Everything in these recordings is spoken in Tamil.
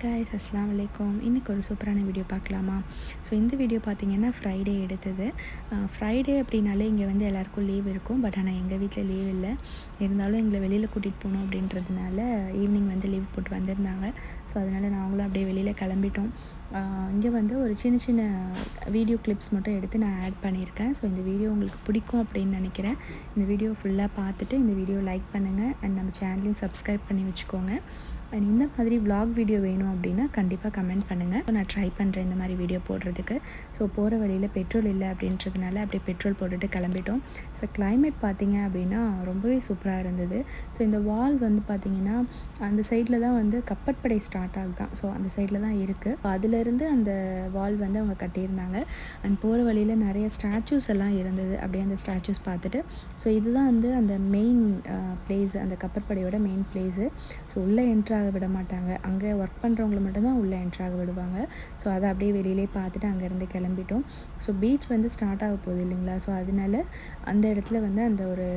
காய்ஸ் அஸ்லாம் வலைக்கம் இன்றைக்கி ஒரு சூப்பரான வீடியோ பார்க்கலாமா? ஸோ இந்த வீடியோ பார்த்தீங்கன்னா ஃப்ரைடே எடுத்தது. ஃப்ரைடே அப்படின்னாலே இங்கே வந்து எல்லாேருக்கும் லீவ் இருக்கும். பட் ஆனால் எங்கள் வீட்டில் லீவ் இல்லை. இருந்தாலும் எங்களை வெளியில் கூட்டிகிட்டு போகணும் அப்படின்றதுனால ஈவினிங் வந்து லீவ் போட்டு வந்திருந்தாங்க. ஸோ அதனால் நாங்களும் அப்படியே வெளியில் கிளம்பிட்டோம். இங்கே வந்து ஒரு சின்ன சின்ன வீடியோ கிளிப்ஸ் மட்டும் எடுத்து நான் ஆட் பண்ணியிருக்கேன். ஸோ இந்த வீடியோ உங்களுக்கு பிடிக்கும் அப்படின்னு நினைக்கிறேன். இந்த வீடியோ ஃபுல்லாக பார்த்துட்டு இந்த வீடியோ லைக் பண்ணுங்கள் அண்ட் நம்ம சேனலையும் சப்ஸ்கிரைப் பண்ணி வச்சுக்கோங்க. அண்ட் இந்த மாதிரி விலாக் வீடியோ வேணும் அப்படின்னா கண்டிப்பாக கமெண்ட் பண்ணுங்கள் நான் ட்ரை பண்ணுறேன் இந்த மாதிரி வீடியோ போடுறதுக்கு. ஸோ போகிற வழியில் பெட்ரோல் இல்லை அப்படின்றதுனால அப்படியே பெட்ரோல் போட்டுட்டு கிளம்பிட்டோம். ஸோ கிளைமேட் பார்த்திங்க அப்படின்னா ரொம்பவே சூப்பராக இருந்தது. ஸோ இந்த வால் வந்து பார்த்திங்கன்னா அந்த சைடில் தான் வந்து கப்பற்படை ஸ்டார்ட் ஆகுதான். ஸோ அந்த சைடில் தான் இருக்குது அதில் அதுலேருந்து அந்த வால் வந்து அவங்க கட்டியிருந்தாங்க. அண்ட் போகிற வழியில் நிறைய ஸ்டாச்சூஸ் எல்லாம் இருந்தது. அப்படியே அந்த ஸ்டாச்சூஸ் பார்த்துட்டு. ஸோ இதுதான் வந்து அந்த மெயின் பிளேஸ் அந்த கப்பற்படையோட மெயின் பிளேஸு ஸோ உள்ளே என்ட்ராக விட மாட்டாங்க. அங்கே ஒர்க் பண்ணுறவங்கள மட்டும்தான் உள்ளே என்ட்ராக விடுவாங்க. ஸோ அதை அப்படியே வெளியிலே பார்த்துட்டு அங்கேருந்து கிளம்பிட்டோம். ஸோ பீச் வந்து ஸ்டார்ட் ஆக போகுது இல்லைங்களா? ஸோ அதனால அந்த இடத்துல வந்து அந்த ஒரு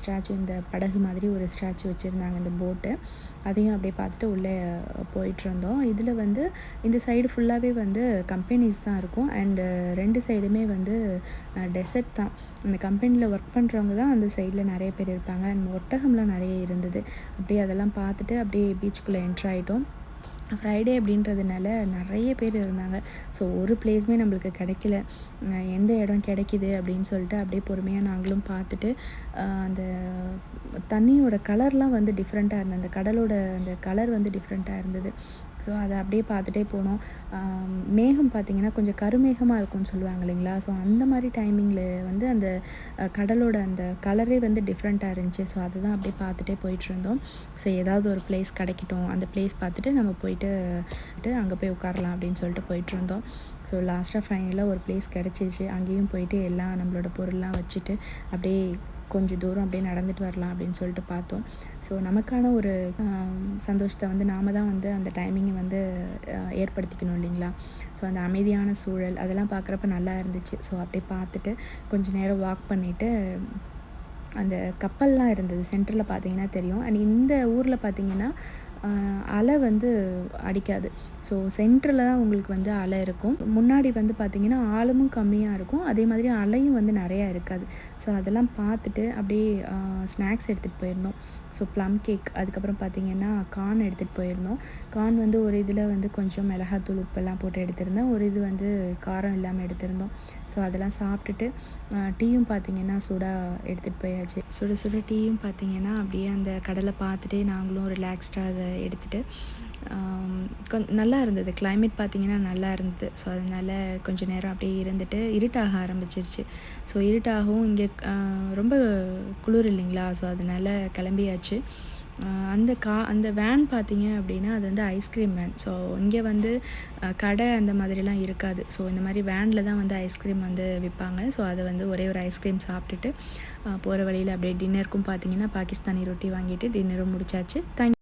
ஸ்டாச்சு இந்த படகு மாதிரி ஒரு ஸ்டாச்சு வச்சுருந்தாங்க இந்த போட்டு அதையும் அப்படியே பார்த்துட்டு உள்ளே போயிட்டு இருந்தோம். இதில் வந்து இந்த சைடு ஃபுல்லாக ஃபுல்லாகவே வந்து கம்பெனிஸ் தான் இருக்கும். அண்டு ரெண்டு சைடுமே வந்து டெசர்ட் தான். அந்த கம்பெனியில் ஒர்க் பண்ணுறவங்க தான் அந்த சைடில் நிறைய பேர் இருப்பாங்க. அண்ட் ஒட்டகம்லாம் நிறைய இருந்தது. அப்படியே அதெல்லாம் பார்த்துட்டு அப்படியே பீச்சுக்குள்ளே என்ட்ரு ஆகிட்டோம் ஃப்ரைடே அப்படின்றதுனால நிறைய பேர் இருந்தாங்க. ஸோ ஒரு பிளேஸுமே நம்மளுக்கு கிடைக்கல. எந்த இடம் கிடைக்கிது அப்படின்னு சொல்லிட்டு அப்படியே பொறுமையாக நாங்களும் பார்த்துட்டு அந்த தண்ணியோட கலர்லாம் வந்து டிஃப்ரெண்ட்டாக இருந்தது. அந்த கடலோட அந்த கலர் வந்து டிஃப்ரெண்ட்டாக இருந்தது. ஸோ அதை அப்படியே பார்த்துட்டே போனோம். மேகம் பார்த்திங்கன்னா கொஞ்சம் கருமேகமாக இருக்கும்னு சொல்லுவாங்க இல்லைங்களா? ஸோ அந்த மாதிரி டைமிங்கில் வந்து அந்த கடலோட அந்த கலரே வந்து டிஃப்ரெண்ட்டாக இருந்துச்சு. ஸோ அதை தான் அப்படியே பார்த்துட்டே போயிட்டுருந்தோம் ஸோ ஏதாவது ஒரு பிளேஸ் கிடைக்கட்டும். அந்த பிளேஸ் பார்த்துட்டு நம்ம போயிட்டு அங்கே போய் உட்காரலாம் அப்படின்னு சொல்லிட்டு போயிட்டுருந்தோம் ஸோ லாஸ்ட்டாக ஃபைனலாக ஒரு பிளேஸ் கிடச்சிச்சு. அங்கேயும் போயிட்டு எல்லாம் நம்மளோட பொருள்லாம் வச்சுட்டு அப்படியே கொஞ்சம் தூரம் அப்படியே நடந்துட்டு வரலாம் அப்படின்னு சொல்லிட்டு பார்த்தோம். ஸோ நமக்கான ஒரு சந்தோஷத்தை வந்து நாம் தான் வந்து அந்த டைமிங்கை வந்து ஏற்படுத்திக்கணும் இல்லைங்களா? ஸோ அந்த அமைதியான சூழல் அதெல்லாம் பார்க்குறப்ப நல்லா இருந்துச்சு. ஸோ அப்படியே பார்த்துட்டு கொஞ்சம் நேரம் வாக் பண்ணிவிட்டு அந்த கப்பல்லாம் இருந்தது. சென்டரில் பார்த்தீங்கன்னா தெரியும். அண்ட் இந்த ஊரில் பார்த்தீங்கன்னா அலை வந்து அடிக்காது. ஸோ சென்டரில் தான் உங்களுக்கு வந்து அலை இருக்கும். முன்னாடி வந்து பார்த்திங்கன்னா ஆழமும் கம்மியாக இருக்கும். அதே மாதிரி அலையும் வந்து நிறையா இருக்காது. ஸோ அதெல்லாம் பார்த்துட்டு அப்படியே ஸ்நாக்ஸ் எடுத்துகிட்டு போயிருந்தோம் ஸோ ப்ளம் கேக் அதுக்கப்புறம் பார்த்திங்கன்னா கார்ன் எடுத்துகிட்டு போயிருந்தோம் கார்ன் வந்து ஒரு இதில் வந்து கொஞ்சம் மிளகாத்தூள் உப்பெல்லாம் போட்டு எடுத்திருந்தேன். ஒரு இது வந்து காரம் இல்லாமல் எடுத்திருந்தோம். ஸோ அதெல்லாம் சாப்பிட்டுட்டு டீயும் பார்த்திங்கன்னா சுடாக எடுத்துகிட்டு போயாச்சு. சுட சுட டீயும் பார்த்திங்கன்னா அப்படியே அந்த கடலை பார்த்துட்டே நாங்களும் ரிலாக்ஸ்டாக அதை எடுத்துகிட்டு கொஞ்சம் நல்லா இருந்தது. கிளைமேட் பார்த்திங்கன்னா நல்லா இருந்தது. ஸோ அதனால் கொஞ்சம் நேரம் அப்படியே இருந்துட்டு இருட்டாக ஆரம்பிச்சிருச்சு. ஸோ இருட்டாகவும் இங்கே ரொம்ப குளிர் இல்லைங்களா? ஸோ அதனால் கிளம்பியாச்சு. அந்த கா அந்த வேன் பார்த்தீங்க அப்படின்னா அது வந்து ஐஸ்கிரீம் வேன் ஸோ இங்கே வந்து கடை அந்த மாதிரிலாம் இருக்காது. ஸோ இந்த மாதிரி வேனில் தான் வந்து ஐஸ்கிரீம் வந்து விற்பாங்க ஸோ அதை வந்து ஒரே ஒரு ஐஸ்கிரீம் சாப்பிட்டுட்டு போகிற வழியில் அப்படியே டின்னருக்கும் பார்த்தீங்கன்னா பாகிஸ்தானி ரொட்டி வாங்கிட்டு டின்னரும் முடிச்சாச்சு. தேங்க்